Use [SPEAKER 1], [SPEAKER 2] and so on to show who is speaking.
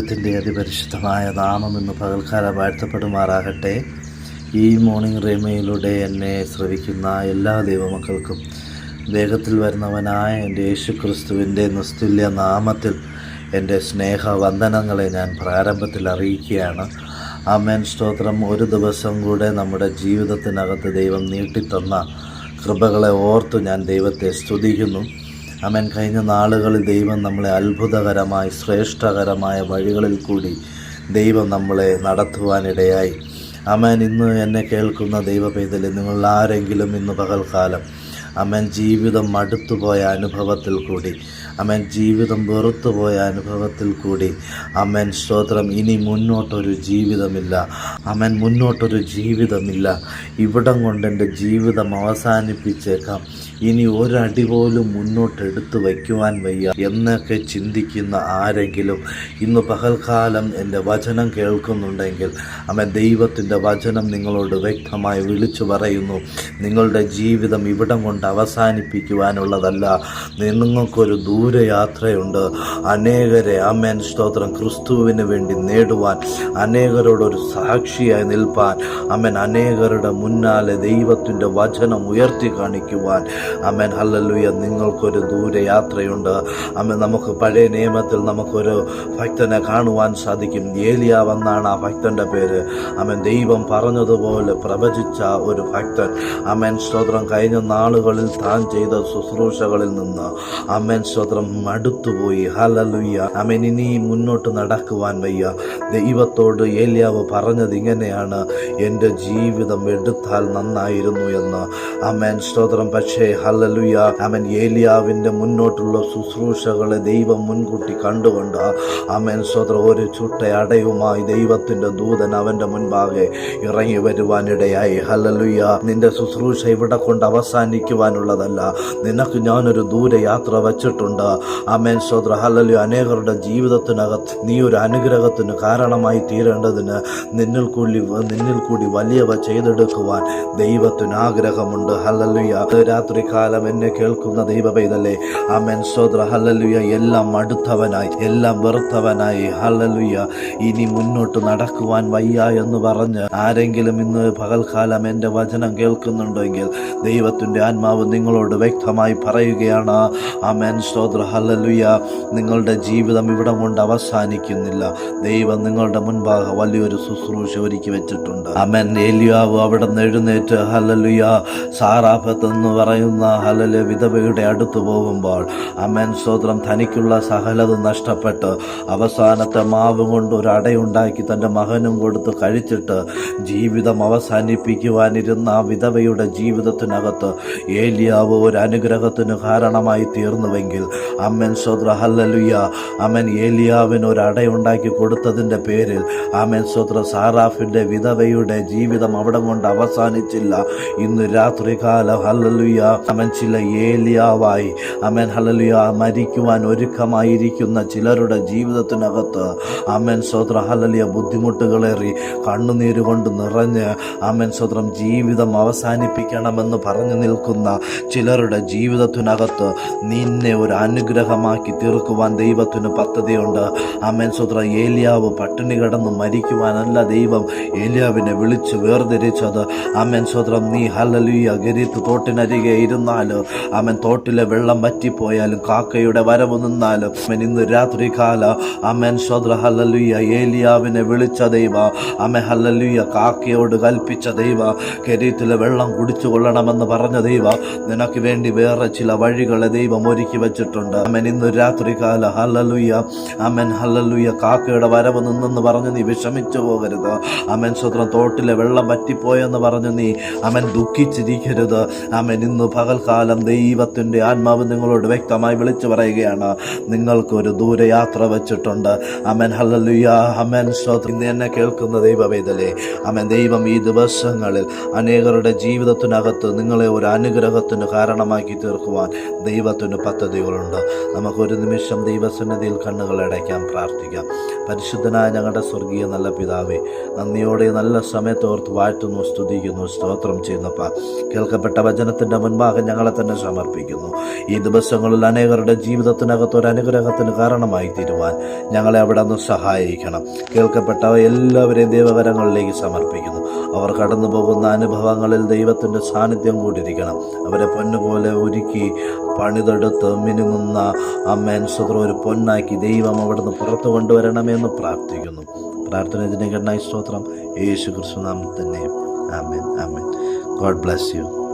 [SPEAKER 1] ദൈവത്തിന്റെ അതിപരിശുദ്ധമായ നാമം ഇന്ന് പകൽക്കാലം വാഴ്ത്തപ്പെടുമാറാകട്ടെ. ഈ മോർണിംഗ് റേമയിലൂടെ എന്നെ ശ്രവിക്കുന്ന എല്ലാ ദൈവമക്കൾക്കും വേഗത്തിൽ വരുന്നവനായ എന്റെ യേശു ക്രിസ്തുവിന്റെ നിസ്തുല്യ നാമത്തിൽ എന്റെ സ്നേഹ വന്ദനങ്ങളെ ഞാൻ പ്രാരംഭത്തിൽ അറിയിക്കുകയാണ്. ആമേൻ. സ്തോത്രം. ഒരു ദിവസം കൂടെ നമ്മുടെ ജീവിതത്തിനകത്ത് ദൈവം നീട്ടിത്തന്ന കൃപകളെ ഓർത്ത് ഞാൻ ദൈവത്തെ സ്തുതിക്കുന്നു. അമേൻ. കഴിഞ്ഞ നാളുകളിൽ ദൈവം നമ്മളെ അത്ഭുതകരമായി ശ്രേഷ്ഠകരമായ വഴികളിൽ കൂടി ദൈവം നമ്മളെ നടത്തുവാനിടയായി. അമൻ. ഇന്ന് എന്നെ കേൾക്കുന്ന ദൈവ നിങ്ങൾ ആരെങ്കിലും ഇന്ന് പകൽക്കാലം അമൻ ജീവിതം മടുത്തുപോയ അനുഭവത്തിൽ കൂടി അമേൻ ജീവിതം വെറുത്തുപോയ അനുഭവത്തിൽ കൂടി അമ്മൻ സ്തോത്രം. ഇനി മുന്നോട്ടൊരു ജീവിതമില്ല. അമ്മൻ മുന്നോട്ടൊരു ജീവിതമില്ല. ഇവിടം കൊണ്ട് എന്റെ ജീവിതം അവസാനിപ്പിച്ചേക്കാം. ഇനി ഒരടി പോലും മുന്നോട്ട് എടുത്തു വയ്ക്കുവാൻ വയ്യ എന്നൊക്കെ ചിന്തിക്കുന്ന ആരെങ്കിലും ഇന്ന് പകൽക്കാലം എന്റെ വചനം കേൾക്കുന്നുണ്ടെങ്കിൽ അമ്മ ദൈവത്തിന്റെ വചനം നിങ്ങളോട് വ്യക്തമായി വിളിച്ചു പറയുന്നു. നിങ്ങളുടെ ജീവിതം ഇവിടം കൊണ്ട് അവസാനിപ്പിക്കുവാനുള്ളതല്ല. നിങ്ങൾക്കൊരു ദൂരയാത്രയുണ്ട്. അനേകരെ അമ്മേൻ സ്തോത്രം. ക്രിസ്തുവിന് വേണ്ടി നേടുവാൻ അനേകരോടൊരു സാക്ഷിയായി നിൽപ്പാൻ. അമ്മൻ അനേകരുടെ മുന്നാലെ ദൈവത്തിന്റെ വചനം ഉയർത്തി കാണിക്കുവാൻ. Amen hallelujah. നിങ്ങൾക്കൊരു ദൂരയാത്രയുണ്ട്. അമ്മ നമുക്ക് പഴയ നിയമത്തിൽ നമുക്കൊരു ഭക്തനെ കാണുവാൻ സാധിക്കും. ഏലിയാവെന്നാണ് ആ ഭക്തന്റെ പേര്. അമ്മൻ ദൈവം പറഞ്ഞതുപോലെ പ്രവചിച്ച ഒരു ഭക്തൻ. അമ്മൻ സ്തോത്രം. കഴിഞ്ഞ നാളുകളിൽ താൻ ചെയ്ത ശുശ്രൂഷകളിൽ നിന്ന്. അമ്മൻ സ്തോത്രം. മടുത്തുപോയി ഹലലുയ്യ അമ്മൻ ഇനി മുന്നോട്ട് നടക്കുവാൻ വയ്യ. ദൈവത്തോട് ഏലിയാവ് പറഞ്ഞത് ഇങ്ങനെയാണ്. എന്റെ ജീവിതം എടുത്താൽ നന്നായിരുന്നു എന്ന്. അമ്മൻ സ്തോത്രം. പക്ഷേ ഹലലുയ്യ അമൻ ഏലിയാവിന്റെ മുന്നോട്ടുള്ള ശുശ്രൂഷകളെ ദൈവം മുൻകൂട്ടി കണ്ടുകൊണ്ട് അമൻ സ്തോത്രം ഒരു ചുട്ട അടയുമായി ദൈവത്തിന്റെ ദൂതൻ അവന്റെ മുൻപാകെ ഇറങ്ങി വരുവാനിടയായി. ഹലലുയ്യ നിന്റെ ശുശ്രൂഷ ഇവിടെ കൊണ്ട് അവസാനിക്കുവാനുള്ളതല്ല. നിനക്ക് ഞാനൊരു ദൂരയാത്ര വച്ചിട്ടുണ്ട്. അമേൻ സോദ്ര ഹല്ലലു അനേകരുടെ ജീവിതത്തിനകത്ത് നീ ഒരു അനുഗ്രഹത്തിന് കാരണമായി തീരേണ്ടതിന് നിന്നിൽ കൂടി നിന്നിൽ കൂടി വലിയവ ചെയ്തെടുക്കുവാൻ ദൈവത്തിന് ആഗ്രഹമുണ്ട്. ഹല്ലലുയ. രാത്രി കാലം എന്നെ കേൾക്കുന്ന ദൈവപൈതലേ ആമേൻ. സോദ്ര ഹല്ലലുയ. എല്ലാം മടുത്തവനായി എല്ലാം വെറുത്തവനായി. ഹല്ലലുയ. ഇനി മുന്നോട്ട് നടക്കുവാൻ വയ്യ എന്ന് പറഞ്ഞ് ആരെങ്കിലും ഇന്ന് പകൽക്കാലം എന്റെ വചനം കേൾക്കുന്നുണ്ടെങ്കിൽ ദൈവത്തിന്റെ ആത്മാവ് നിങ്ങളോട് വ്യക്തമായി പറയുകയാണ്. അമേൻ സ്തോത്ര ഹല്ലലുയ. നിങ്ങളുടെ ജീവിതം ഇവിടം കൊണ്ട് അവസാനിക്കുന്നില്ല. ദൈവം നിങ്ങളുടെ മുൻപാകെ വലിയൊരു ശുശ്രൂഷ ഒരുക്കി വെച്ചിട്ടുണ്ട്. അമൻ ഏലിയാവ് അവിടെ നിന്ന് എഴുന്നേറ്റ് ഹല്ലലുയ. സാറാഫത്ത് എന്ന് പറയുന്ന ഹലല് വിധവയുടെ അടുത്ത് പോകുമ്പോൾ അമൻ സ്തോത്രം തനിക്കുള്ള സഹലത നഷ്ടപ്പെട്ട് അവസാനത്തെ മാവ് കൊണ്ട് ഒരു അടയുണ്ടാക്കി തന്റെ മകനും കൊടുത്ത് കഴിച്ചിട്ട് ജീവിതം അവസാനിപ്പിക്കുവാനിരുന്ന ആ വിധവയുടെ ജീവിതത്തിനകത്ത് ഏലിയാവ് ഒരു അനുഗ്രഹത്തിന് കാരണമായി തീർന്നുവെങ്കിൽ അമ്മൻ സ്വത്ര ഹല്ലലുയ. അമ്മൻ ഏലിയാവിന് ഒരു അടയുണ്ടാക്കി കൊടുത്തതിന്റെ പേരിൽ അമ്മൻ സ്വത്ര സാറാഫിന്റെ വിധവയുടെ ജീവിതം അവിടെ കൊണ്ട് അവസാനിച്ചില്ല. ഇന്ന് രാത്രികാലം ഹല്ലലുയ. അമൻ ചില ഏലിയാവായി. അമൻ ഹല്ലലുയ മരിക്കുവാൻ ഒരുക്കമായിരിക്കുന്ന ചിലരുടെ ജീവിതത്തിനകത്ത് അമൻ സ്വത്ര ഹല്ലലിയ ബുദ്ധിമുട്ടുകളേറി കണ്ണുനീര് കൊണ്ട് നിറഞ്ഞ് അമൻ സ്വത്രം ജീവിതം അവസാനിപ്പിക്കണമെന്ന് പറഞ്ഞു നിൽക്കുന്ന ചിലരുടെ ജീവിതത്തിനകത്ത് നിന്നെ ഒരു അനുഗ്രഹമാക്കി തീർക്കുവാൻ ദൈവത്തിന് പദ്ധതിയുണ്ട്. അമൻ സുത്ര ഏലിയാവ് പട്ടിണി കിടന്ന് മരിക്കുവാനല്ല ദൈവം ഏലിയാവിനെ വിളിച്ച് വേർതിരിച്ചത്. അമ്മൻ സ്വത്രം നീ ഹലലുയ ഗരീത്ത് തോട്ടിനരികെ ഇരുന്നാലും അവൻ തോട്ടിലെ വെള്ളം വറ്റിപ്പോയാലും കാക്കയുടെ വരവ് നിന്നാലും ഇന്ന് രാത്രി കാല അമ്മൻ സ്വദ്ര ഹലലുയ ഏലിയാവിനെ വിളിച്ച ദൈവ അമ്മ ഹലലുയ കാക്കയോട് കൽപ്പിച്ച ദൈവ കരീത്തിലെ വെള്ളം കുടിച്ചു കൊള്ളണമെന്ന് പറഞ്ഞ ദൈവ നിനക്ക് വേണ്ടി വേറെ ചില വഴികളെ ദൈവം ഒരുക്കി വെച്ചിട്ടുണ്ട്. അമൻ ഇന്ന് രാത്രി കാല ഹല്ലലുയ്യ അമൻ ഹല്ലലുയ്യ കാക്കയുടെ വരവ് നിന്നെന്ന് പറഞ്ഞ് നീ വിഷമിച്ചു പോകരുത്. അമൻ സ്വത്രം തോട്ടിലെ വെള്ളം പറ്റിപ്പോയെന്ന് പറഞ്ഞ് നീ അമൻ ദുഃഖിച്ചിരിക്കരുത്. അമ്മൻ ഇന്ന് പകൽക്കാലം ദൈവത്തിന്റെ ആത്മാവ് നിങ്ങളോട് വ്യക്തമായി വിളിച്ചു പറയുകയാണ്. നിങ്ങൾക്കൊരു ദൂരയാത്ര വെച്ചിട്ടുണ്ട്. അമൻ ഹല്ലലുയ്യ അമൻ സ്വത്രം ഇന്ന് എന്നെ കേൾക്കുന്ന ദൈവവേദലേ അമൻ ദൈവം ഈ ദിവസങ്ങളിൽ അനേകരുടെ ജീവിതത്തിനകത്ത് നിങ്ങളെ ഒരു അനുഗ്രഹത്തിന് കാരണമാക്കി തീർക്കുവാൻ ദൈവത്തിന് പദ്ധതികളുണ്ട്. നമുക്കൊരു നിമിഷം ദൈവസന്നിധിയിൽ കണ്ണുകൾ അടയ്ക്കാൻ പ്രാർത്ഥിക്കാം. പരിശുദ്ധനായ ഞങ്ങളുടെ സ്വർഗീയ നല്ല പിതാവേ നന്ദിയോടെ നല്ല സമയത്തോർത്ത് വാഴ്ത്തുന്നു സ്തുതിക്കുന്നു സ്തോത്രം ചെയ്യുന്നപ്പ. കേൾക്കപ്പെട്ട വചനത്തിന്റെ മുൻപാകെ ഞങ്ങളെ തന്നെ സമർപ്പിക്കുന്നു. ഈ ദിവസങ്ങളിൽ അനേകരുടെ ജീവിതത്തിനകത്ത് ഒരു അനുഗ്രഹത്തിന് കാരണമായി തീരുവാൻ ഞങ്ങളെ അവിടെ നിന്ന് സഹായിക്കണം. കേൾക്കപ്പെട്ട എല്ലാവരെയും ദൈവകരങ്ങളിലേക്ക് സമർപ്പിക്കുന്നു. അവർ കടന്നു പോകുന്ന അനുഭവങ്ങളിൽ ദൈവത്തിന്റെ സാന്നിധ്യം കൂടിയിരിക്കണം അവരെ പൊന്നുപോലെ ഒരുക്കി പണിതെടുത്ത് മിനുങ്ങുന്ന അമ്മേൻ സ്വത്ര ഒരു പൊന്നാക്കി ദൈവം അവിടുന്ന് പുറത്തു കൊണ്ടുവരണമെന്ന് പ്രാർത്ഥിക്കുന്നു. പ്രാർത്ഥന ഇതിനെ കണ്ണായി സ്തോത്രം. യേശു കൃഷ്ണനാമത്തിന്റെ തന്നെ. Amen amen. God bless you.